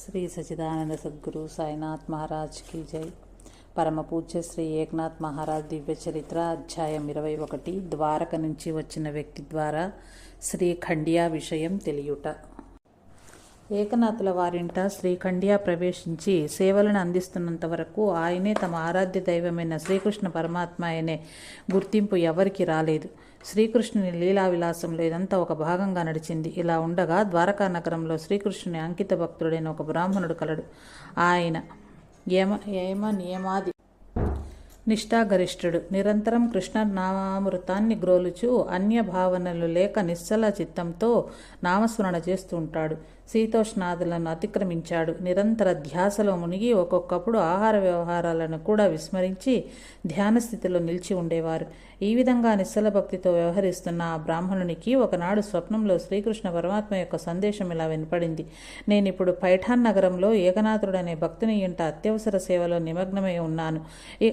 శ్రీ సచిదానంద సద్గురు సాయినాథ్ మహారాజ్ కీ జై. పరమ పూజ్య శ్రీ ఏక్నాథ్ మహారాజ్ దివ్య చరిత్ర అధ్యాయం ఇరవై ఒకటి ద్వారక నుంచి వచ్చిన వ్యక్తి ద్వారా శ్రీ ఖండియా విషయం తెలియుట. ఏకనాథుల వారింట శ్రీఖండియా ప్రవేశించి సేవలను అందిస్తున్నంత వరకు ఆయనే తమ ఆరాధ్య దైవమైన శ్రీకృష్ణ పరమాత్మ అనే గుర్తింపు ఎవరికి రాలేదు. శ్రీకృష్ణుని లీలా విలాసంలో ఇదంతా ఒక భాగంగా నడిచింది. ఇలా ఉండగా ద్వారకా నగరంలో శ్రీకృష్ణుని అంకిత భక్తుడైన ఒక బ్రాహ్మణుడు కలడు. ఆయన యమ యమ నియమాది నిష్ఠాగరిష్ఠుడు. నిరంతరం కృష్ణ నామామృతాన్ని గ్రోలుచు అన్య భావనలు లేక నిశ్చల చిత్తంతో నామస్మరణ చేస్తూ ఉంటాడు శీతోష్ణాదులను అతిక్రమించాడు. నిరంతర ధ్యాసలో మునిగి ఒక్కొక్కప్పుడు ఆహార వ్యవహారాలను కూడా విస్మరించి ధ్యాన స్థితిలో నిలిచి ఉండేవారు. ఈ విధంగా నిశ్చల భక్తితో వ్యవహరిస్తున్న ఆ బ్రాహ్మణునికి ఒకనాడు స్వప్నంలో శ్రీకృష్ణ పరమాత్మ యొక్క సందేశం ఇలా వినపడింది. నేను ఇప్పుడు పైఠాన్ నగరంలో ఏకనాథుడనే భక్తుని ఇంట అత్యవసర సేవలో నిమగ్నమై ఉన్నాను.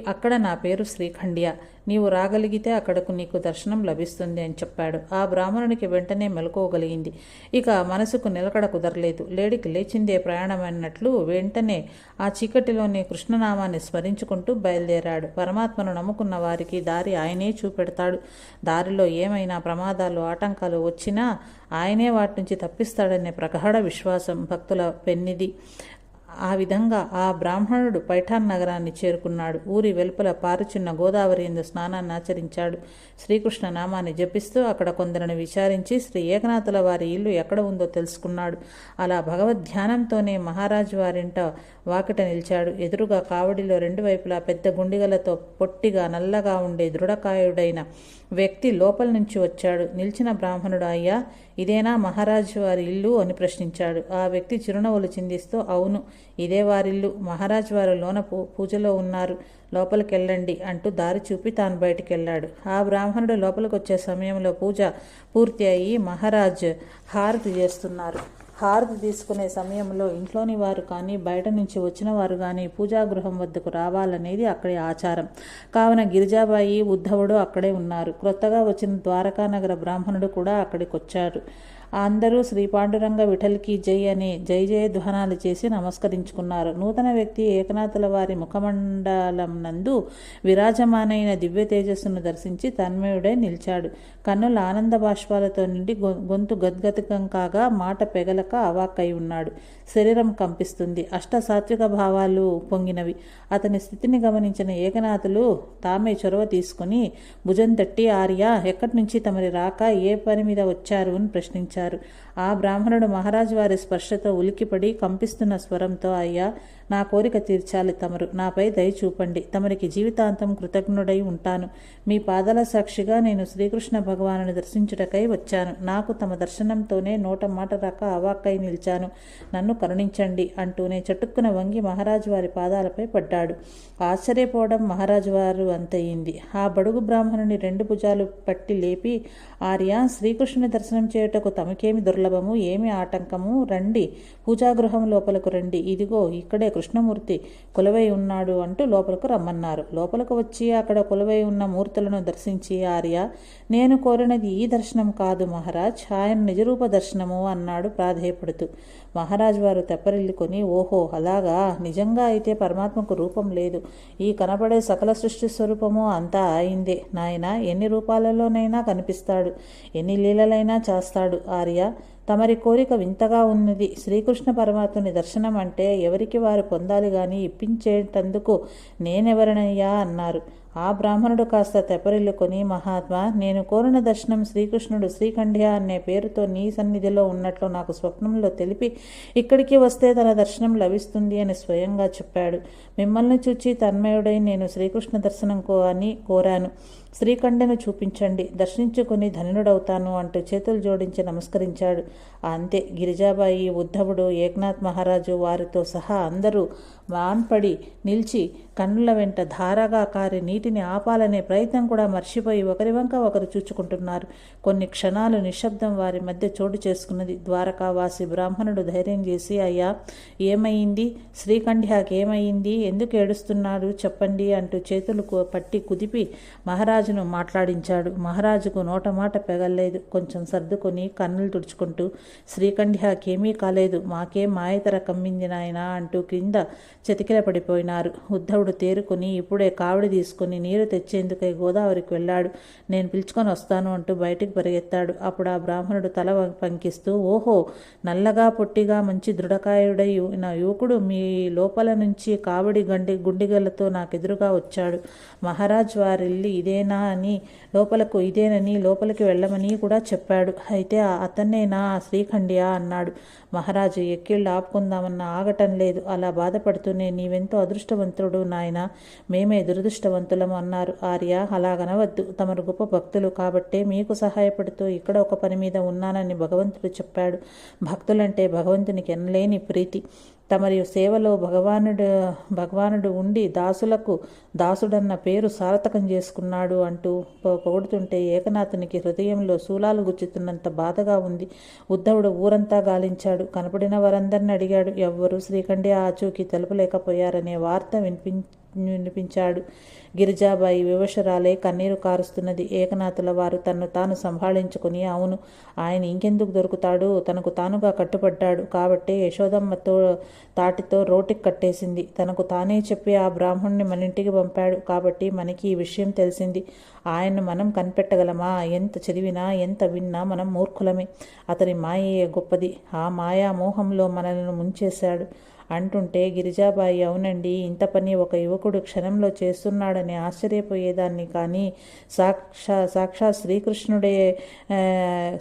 అక్కడ నా పేరు శ్రీఖండ్య. నీవు రాగలిగితే అక్కడకు నీకు దర్శనం లభిస్తుంది అని చెప్పాడు. ఆ బ్రాహ్మణునికి వెంటనే మెలకోగలిగింది ఇక మనసుకు నిలకడ కుదరలేదు. లేడికి లేచిందే ప్రయాణమైనట్లు వెంటనే ఆ చీకటిలోని కృష్ణనామాన్ని స్మరించుకుంటూ బయలుదేరాడు. పరమాత్మను నమ్ముకున్న వారికి దారి ఆయనే చూపెడతాడు. దారిలో ఏమైనా ప్రమాదాలు ఆటంకాలు వచ్చినా ఆయనే వాటి నుంచి తప్పిస్తాడనే ప్రగాఢ విశ్వాసం భక్తుల పెన్నిది. ఆ విధంగా ఆ బ్రాహ్మణుడు పైఠాన్ నగరాన్ని చేరుకున్నాడు. ఊరి వెలుపల పారుచున్న గోదావరి ఎందు స్నానాన్ని ఆచరించాడు. శ్రీకృష్ణ నామాన్ని జపిస్తూ అక్కడ కొందరిని విచారించి శ్రీ ఏకనాథుల వారి ఇల్లు ఎక్కడ ఉందో తెలుసుకున్నాడు. అలా భగవద్ ధ్యానంతోనే మహారాజు వారింట వాకిట నిలిచాడు. ఎదురుగా కావడిలో రెండు వైపులా పెద్ద గుండిగలతో పొట్టిగా నల్లగా ఉండే దృఢకాయుడైన వ్యక్తి లోపల నుంచి వచ్చాడు. నిలిచిన బ్రాహ్మణుడు అయ్యా ఇదేనా మహారాజు వారి ఇల్లు? అని ప్రశ్నించాడు. ఆ వ్యక్తి చిరునవ్వులు చిందిస్తూ అవును ఇదే వారిల్లు. మహారాజు వారు లోన పూ పూజలో ఉన్నారు. లోపలికి వెళ్ళండి అంటూ దారి చూపి తాను బయటికెళ్ళాడు. ఆ బ్రాహ్మణుడు లోపలికి వచ్చే సమయంలో పూజ పూర్తి అయ్యి మహారాజ్ హారతి చేస్తున్నారు. హారతి తీసుకునే సమయంలో ఇంట్లోని వారు కానీ బయట నుంచి వచ్చిన వారు కానీ పూజాగృహం వద్దకు రావాలనేది అక్కడి ఆచారం. కావున గిరిజాబాయి ఉద్ధవుడు అక్కడే ఉన్నారు. క్రొత్తగా వచ్చిన ద్వారకానగర బ్రాహ్మణుడు కూడా అక్కడికి వచ్చారు అందరూ శ్రీ పాండురంగ విఠల్కి జై అని జై జయ ధ్వనాలు చేసి నమస్కరించుకున్నారు. నూతన వ్యక్తి ఏకనాథుల వారి ముఖమండలం నందు విరాజమానైన దివ్య తేజస్సును దర్శించి తన్మయుడై నిలిచాడు. కన్నుల ఆనంద బాష్పాలతో నిండి గొ- గొంతు గద్గతికం కాగా మాట పెగలక అవాక్కై ఉన్నాడు. శరీరం కంపిస్తుంది. అష్ట సాత్విక భావాలు పొంగినవి. అతని స్థితిని గమనించిన ఏకనాథులు తామే చొరవ తీసుకుని భుజం తట్టి ఆర్య ఎక్కడి నుంచి తమరి రాక ఏ పని మీద వచ్చారు అని ప్రశ్నించారు. ఇచ్చారు ఆ బ్రాహ్మణుడు మహారాజు వారి స్పర్శతో ఉలికిపడి కంపిస్తున్న స్వరంతో అయ్యా నా కోరిక తీర్చాలి తమరు. నాపై దయ చూపండి. తమరికి జీవితాంతం కృతజ్ఞుడై ఉంటాను. మీ పాదాల సాక్షిగా నేను శ్రీకృష్ణ భగవానుని దర్శించుటకై వచ్చాను. నాకు తమ దర్శనంతోనే నోట మాట రాక అవాక్కై నిలిచాను. నన్ను కరుణించండి అంటూనే చటుక్కున వంగి మహారాజు వారి పాదాలపై పడ్డాడు. ఆశ్చర్యపోవడం మహారాజు వారు అంతయింది. ఆ బడుగు బ్రాహ్మణుని రెండు భుజాలు పట్టి లేపి ఆర్య శ్రీకృష్ణుని దర్శనం చేయుటకు తమకేమి దుర్లభము ఏమి ఆటంకము? రండి పూజాగృహం లోపలకు రండి. ఇదిగో ఇక్కడే కృష్ణమూర్తి కొలువై ఉన్నాడు అంటూ లోపలకు రమ్మన్నారు. లోపలకు వచ్చి అక్కడ కొలువై ఉన్న మూర్తులను దర్శించి ఆర్య నేను కోరినది ఈ దర్శనం కాదు మహారాజ్. ఆయన నిజరూప దర్శనము అన్నాడు ప్రాధేయపడుతూ. మహారాజ్ వారు తెప్పరిల్లుకొని ఓహో అలాగా? నిజంగా అయితే పరమాత్మకు రూపం లేదు. ఈ కనపడే సకల సృష్టి స్వరూపము అంతా అయిందే నాయన ఎన్ని రూపాలలోనైనా కనిపిస్తాడు. ఎన్ని లీలలైనా చేస్తాడు. ఆర్య తమరి కోరిక వింతగా ఉన్నది. శ్రీకృష్ణ పరమాత్ముని దర్శనం అంటే ఎవరికి వారు పొందాలి గాని ఇప్పించేటందుకు నేనెవరనయ్యా అన్నారు. ఆ బ్రాహ్మణుడు కాస్త తెపరిల్లుకొని మహాత్మా నేను కోరిన దర్శనం శ్రీకృష్ణుడు శ్రీకంఠ్య అనే పేరుతో నీ సన్నిధిలో ఉన్నట్లు నాకు స్వప్నంలో తెలిపి ఇక్కడికి వస్తే తన దర్శనం లభిస్తుంది అని స్వయంగా చెప్పాడు. మిమ్మల్ని చూచి తన్మయుడై నేను శ్రీకృష్ణ దర్శనం కో అని కోరాను. శ్రీకంఠను చూపించండి దర్శించుకుని ధనుడవుతాను అంటూ చేతులు జోడించి నమస్కరించాడు. అంతే గిరిజాబాయి ఉద్ధవుడు ఏకనాథ్ మహారాజు వారితో సహా అందరూ మాన్పడి నిలిచి కన్నుల వెంట ధారగా కారి నీటిని ఆపాలనే ప్రయత్నం కూడా మర్చిపోయి ఒకరి వంక ఒకరు చూచుకుంటున్నారు. కొన్ని క్షణాలు నిశ్శబ్దం వారి మధ్య చోటు చేసుకున్నది. ద్వారకావాసి బ్రాహ్మణుడు ధైర్యం చేసి అయ్యా ఏమైంది? శ్రీకంఠ్యాకి ఏమైంది ఎందుకు ఏడుస్తున్నాడు? చెప్పండి అంటూ చేతులు పట్టి కుదిపి మహారాజు మహారాజును మాట్లాడించాడు. మహారాజుకు నోట మాట పెగల్లేదు. కొంచెం సర్దుకొని కన్నులు తుడుచుకుంటూ శ్రీకంఠ్యాకేమీ కాలేదు. మాకేం మాయతర కమ్మింది నాయనా అంటూ క్రింద చతికిల పడిపోయినారు. ఉద్ధవుడు తేరుకుని ఇప్పుడే కావిడి తీసుకుని నీరు తెచ్చేందుకై గోదావరికి వెళ్ళాడు. నేను పిలుచుకొని వస్తాను అంటూ బయటికి పరిగెత్తాడు. అప్పుడు ఆ బ్రాహ్మణుడు తల పంకిస్తూ ఓహో నల్లగా పొట్టిగా మంచి దృఢకాయుడై నా యువకుడు మీ లోపల నుంచి కావిడి గండి గుండిగలతో నాకెదురుగా వచ్చాడు. మహారాజ్ వారిల్లి ఇదే ఇదేనా అని లోపలకు ఇదేనని లోపలికి వెళ్ళమని కూడా చెప్పాడు. అయితే అతన్నేనా? శ్రీఖండియా అన్నాడు. మహారాజు ఎక్కిళ్ళు ఆపుకుందామన్న ఆగటం లేదు. అలా బాధపడుతూనే నీవెంతో అదృష్టవంతుడు నాయన. మేమే దురదృష్టవంతులం అన్నారు. ఆర్య అలాగనవద్దు. తమరు గొప్ప భక్తులు కాబట్టే మీకు సహాయపడుతూ ఇక్కడ ఒక పని మీద ఉన్నానని భగవంతుడు చెప్పాడు. భక్తులంటే భగవంతునికి ఎనలేని ప్రీతి. తమరి సేవలో భగవానుడు భగవానుడు ఉండి దాసులకు దాసుడన్న పేరు సార్థకం చేసుకున్నాడు అంటూ పొగుడుతుంటే ఏకనాథునికి హృదయంలో శూలాలు గుచ్చుతున్నంత బాధగా ఉంది. ఉద్ధవుడు ఊరంతా గాలించాడు. కనపడిన వారందరిని అడిగాడు. ఎవ్వరూ శ్రీఖండి ఆచూకి తెలుపలేకపోయారనే వార్త వినిపించి వినిపించాడు గిరిజాబాయి వివశరాలే కన్నీరు కారుస్తున్నది. ఏకనాథుల వారు తన్ను తాను సంభాళించుకుని అవును ఆయన ఇంకెందుకు దొరుకుతాడు? తనకు తానుగా కట్టుబడ్డాడు కాబట్టే యశోదమ్మతో తాటితో రోటికి కట్టేసింది. తనకు తానే చెప్పి ఆ బ్రాహ్మణ్ణి మన ఇంటికి పంపాడు కాబట్టి మనకి ఈ విషయం తెలిసింది. ఆయన్ను మనం కనిపెట్టగలమా? ఎంత చదివినా ఎంత విన్నా మనం మూర్ఖులమే. అతని మాయే గొప్పది. ఆ మాయా మోహంలో మనల్ని ముంచేశాడు. అంటుంటే గిరిజాబాయి అవునండి ఇంత పని ఒక యువకుడు క్షణంలో చేస్తున్నాడని ఆశ్చర్యపోయేదాన్ని కానీ సాక్షా సాక్షాత్ శ్రీకృష్ణుడే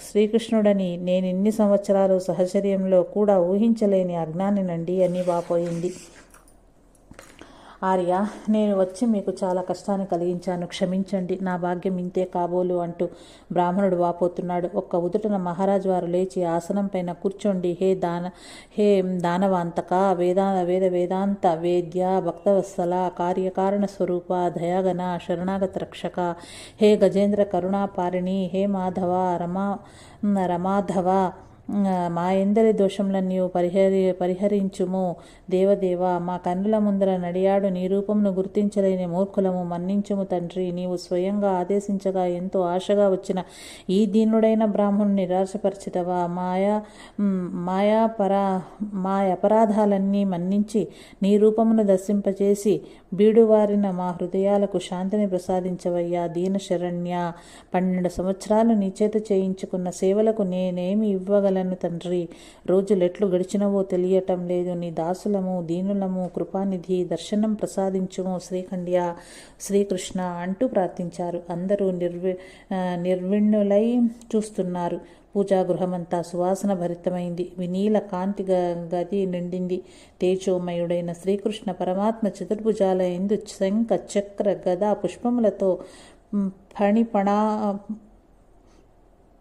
శ్రీకృష్ణుడని నేను ఇన్ని సంవత్సరాలు సహచర్యంలో కూడా ఊహించలేని అజ్ఞానినండి అని వాపోయింది. ఆర్య నేను వచ్చి మీకు చాలా కష్టాన్ని కలిగించాను. క్షమించండి నా భాగ్యం ఇంతే కాబోలు అంటూ బ్రాహ్మణుడు వాపోతున్నాడు. ఒక్క ఉదుటన మహారాజు వారు లేచి ఆసనం పైన కూర్చోండి. హే దాన హే దానవాంతక వేదా వేద వేదాంత వేద్య భక్తవత్సల కార్యకారణ స్వరూప దయాగన శరణాగత రక్షక హే గజేంద్ర కరుణాపారిణి హే మాధవ రమా రమాధవ మా ఎందరి దోషములన్నీ పరిహరి పరిహరించుము. దేవదేవ మా కన్నుల ముందర నడియాడు నీ రూపమును గుర్తించలేని మూర్ఖులము మన్నించుము తండ్రి. నీవు స్వయంగా ఆదేశించగా ఎంతో ఆశగా వచ్చిన ఈ దీనుడైన బ్రాహ్మణుని నిరాశపరచితవా? మాయా మాయా పరా మా అపరాధాలన్నీ మన్నించి నీ రూపమును దర్శింపచేసి బీడువారిన మా హృదయాలకు శాంతిని ప్రసాదించవయ్యా దీన శరణ్య పన్నెండు సంవత్సరాలు నీ చేత చేయించుకున్న సేవలకు నేనేమి ఇవ్వగలను? తండ్రి. రోజులెట్లు గడిచినవో తెలియటం లేదు. నీ దాసులము దీనులము కృపానిధి దర్శనం ప్రసాదించుము శ్రీఖండ్య శ్రీకృష్ణ అంటూ ప్రార్థించారు. అందరూ నిర్వి నిర్విణ్ణులై చూస్తున్నారు. పూజా గృహమంతా సువాసన భరితమైంది. వినీల కాంతి గది నిండింది. తేజోమయుడైన శ్రీకృష్ణ పరమాత్మ చతుర్భుజాల ఎందు శంఖ చక్ర గదా పుష్పములతో ఫణిపణా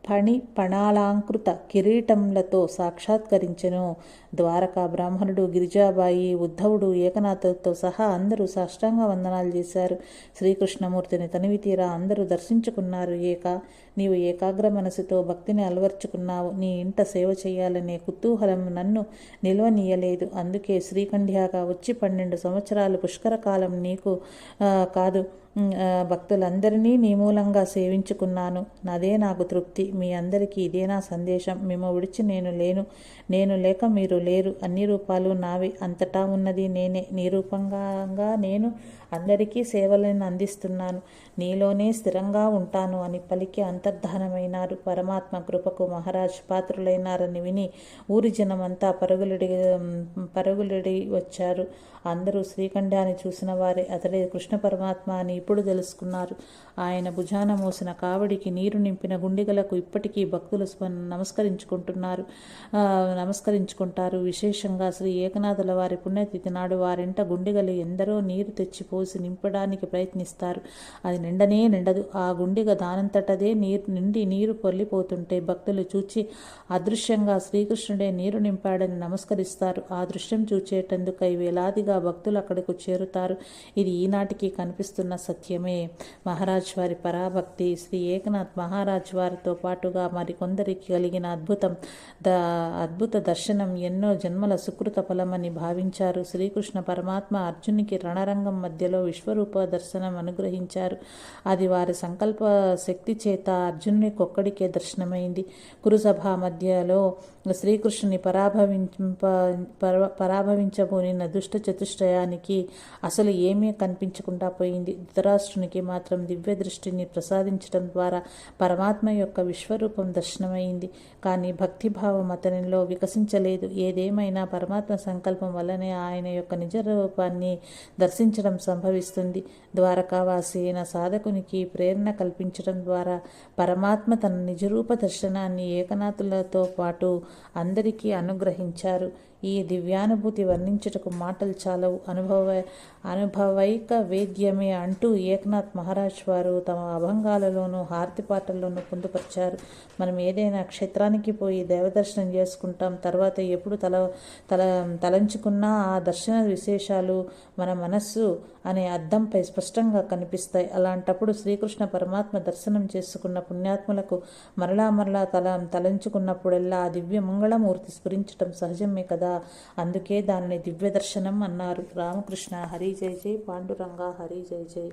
ఫణి పణాలాంకృత కిరీటంలతో సాక్షాత్కరించెను. ద్వారకా బ్రాహ్మణుడు గిరిజాబాయి ఉద్ధవుడు ఏకనాథులతో సహా అందరూ సాష్టాంగ వందనాలు చేశారు. శ్రీకృష్ణమూర్తిని తనివి తీరా అందరూ దర్శించుకున్నారు. ఏక నీవు ఏకాగ్ర మనసుతో భక్తిని అలవర్చుకున్నావు. నీ ఇంట సేవ చేయాలనే కుతూహలం నన్ను నిల్వనీయలేదు. అందుకే శ్రీకంఠ్యాగా వచ్చి పన్నెండు సంవత్సరాలు పుష్కర కాలం నీకు కాదు భక్తులందరినీ నీ మూలంగా సేవించుకున్నాను. నాదే నాకు తృప్తి. మీ అందరికీ ఇదే నా సందేశం. మేము విడిచి నేను లేను. నేను లేక మీరు లేరు. అన్ని రూపాలు నావే. అంతటా ఉన్నది నేనే. నిరూపంగా నేను అందరికీ సేవలను అందిస్తున్నాను. నీలోనే స్థిరంగా ఉంటాను అని పలికి అంతర్ధానమైనారు. పరమాత్మ కృపకు మహారాజ్ పాత్రులైనారని విని ఊరి జనమంతా పరుగులుడి పరుగులుడి వచ్చారు. అందరూ శ్రీఖండాన్ని చూసిన వారే అతడే కృష్ణ పరమాత్మ అని ఇప్పుడు తెలుసుకున్నారు. ఆయన భుజాన మోసిన కావడికి నీరు నింపిన గుండెగలకు ఇప్పటికీ భక్తులు నమస్కరించుకుంటున్నారు. నమస్కరించుకుంటారు. విశేషంగా శ్రీ ఏకనాథుల వారి పుణ్యతిథి నాడు వారింట గుండెగలు ఎందరో నీరు తెచ్చిపో పోసి నింపడానికి ప్రయత్నిస్తారు. అది నిండనే నిండదు. ఆ గుండెగ దానంతటదే నీరు నిండి నీరు పొల్లిపోతుంటే భక్తులు చూచి అదృశ్యంగా శ్రీకృష్ణుడే నీరు నింపాడని నమస్కరిస్తారు. ఆ దృశ్యం చూచేటందుకై వేలాదిగా భక్తులు అక్కడకు చేరుతారు. ఇది ఈనాటికి కనిపిస్తున్న సత్యమే. మహారాజ్ వారి పరాభక్తి శ్రీ ఏకనాథ్ మహారాజ్ వారితో పాటుగా మరికొందరికి కలిగిన అద్భుతం ద అద్భుత దర్శనం ఎన్నో జన్మల సుకృత ఫలమని భావించారు. శ్రీకృష్ణ పరమాత్మ అర్జునికి రణరంగం మధ్యలో మధ్యలో విశ్వరూప దర్శనం అనుగ్రహించారు. అది వారి సంకల్ప శక్తి చేత అర్జునునికొక్కడికే దర్శనమైంది. కురుసభ మధ్యలో శ్రీకృష్ణుని పరాభవింప పరాభవించబోనిన దుష్ట చతుష్టయానికి అసలు ఏమీ కనిపించకుండా పోయింది. ధృతరాష్ట్రునికి మాత్రం దివ్య దృష్టిని ప్రసాదించడం ద్వారా పరమాత్మ యొక్క విశ్వరూపం దర్శనమైంది. కానీ భక్తిభావం అతనిలో వికసించలేదు. ఏదేమైనా పరమాత్మ సంకల్పం వల్లనే ఆయన యొక్క నిజ రూపాన్ని దర్శించడం సంభవిస్తుంది. ద్వారకావాసి అయిన సాధకునికి ప్రేరణ కల్పించడం ద్వారా పరమాత్మ తన నిజరూప దర్శనాన్ని ఏకనాథులతో పాటు అందరికీ అనుగ్రహించారు. ఈ దివ్యానుభూతి వర్ణించుటకు మాటలు చాలవు. అనుభవ అనుభవైక వేద్యమే అంటూ ఏకనాథ్ మహారాజ్ వారు తమ అభంగాలలోనూ హారతి పాటల్లోనూ పొందుపరిచారు. మనం ఏదైనా క్షేత్రానికి పోయి దేవదర్శనం చేసుకుంటాం తర్వాత ఎప్పుడు తల తల తలంచుకున్నా ఆ దర్శన విశేషాలు మన మనస్సు అనే అద్దంపై స్పష్టంగా కనిపిస్తాయి. అలాంటప్పుడు శ్రీకృష్ణ పరమాత్మ దర్శనం చేసుకున్న పుణ్యాత్ములకు మరలా మరలా తల తలంచుకున్నప్పుడల్లా ఆ దివ్య మంగళమూర్తి స్ఫురించటం సహజమే కదా? అందుకే దానిని దివ్య దర్శనం అన్నారు. రామకృష్ణ హరి జై జై పాండురంగ హరి జై జై.